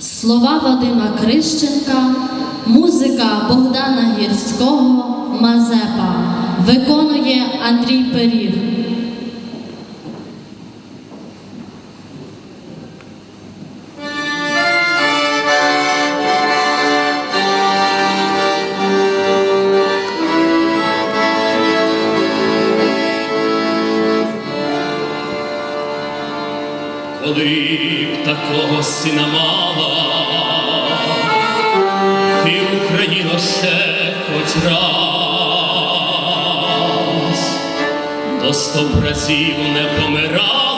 Слова Вадима Крищенка, музика Богдана Гірського Мазепа виконує Андрій Пиріг. усе хоч раз до сто разів не помирав.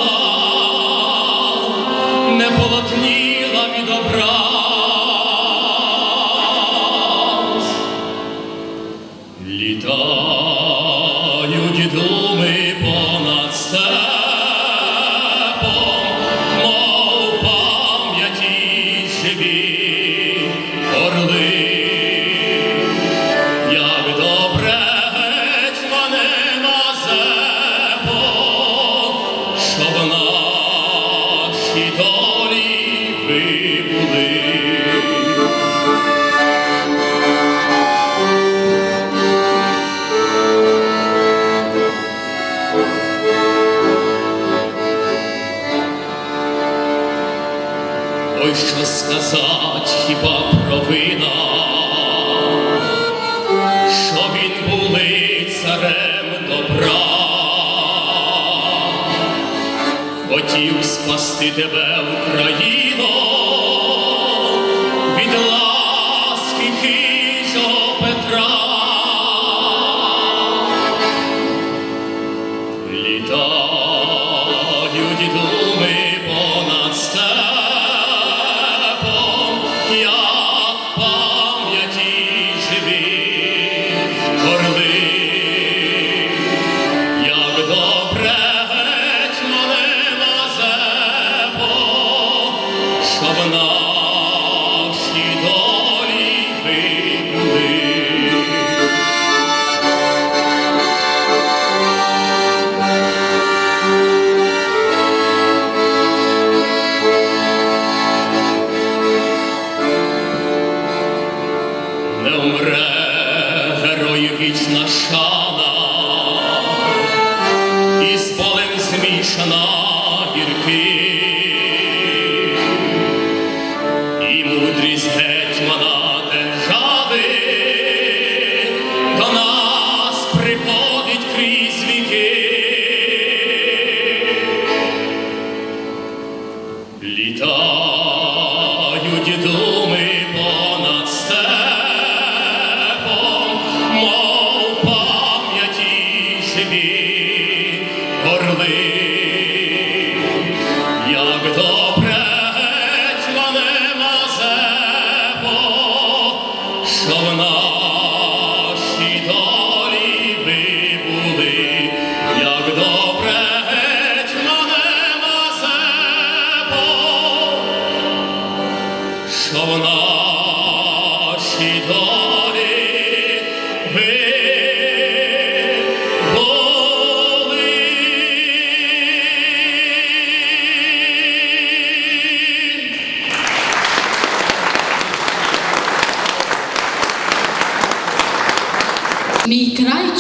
Що сказать хіба провина, що відбули царем добра, хотів спасти тебе, Україно, від ласки хижого Петра, літаю думи.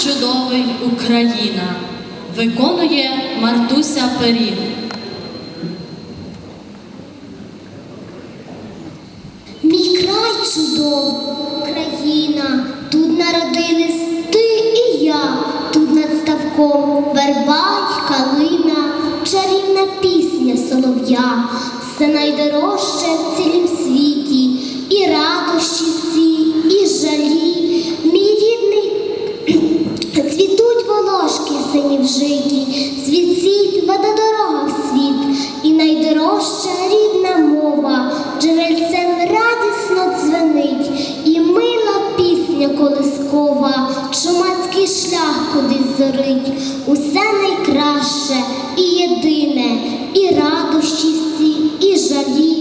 Чудовий Україна. Виконує Мартуся Пиріг. Мій край чудовий, Україна, тут народились ти і я, тут над ставком верба й калина, чарівна пісня солов'я, все найдорожче в цілім світі, і радощі волошки сині в житі, світ вода дорога в світ, і найдорожча рідна мова, джерельцем радісно дзвенить, і мила пісня колискова, чумацький шлях кудись зорить, усе найкраще і єдине, і радощі всі, і жалі,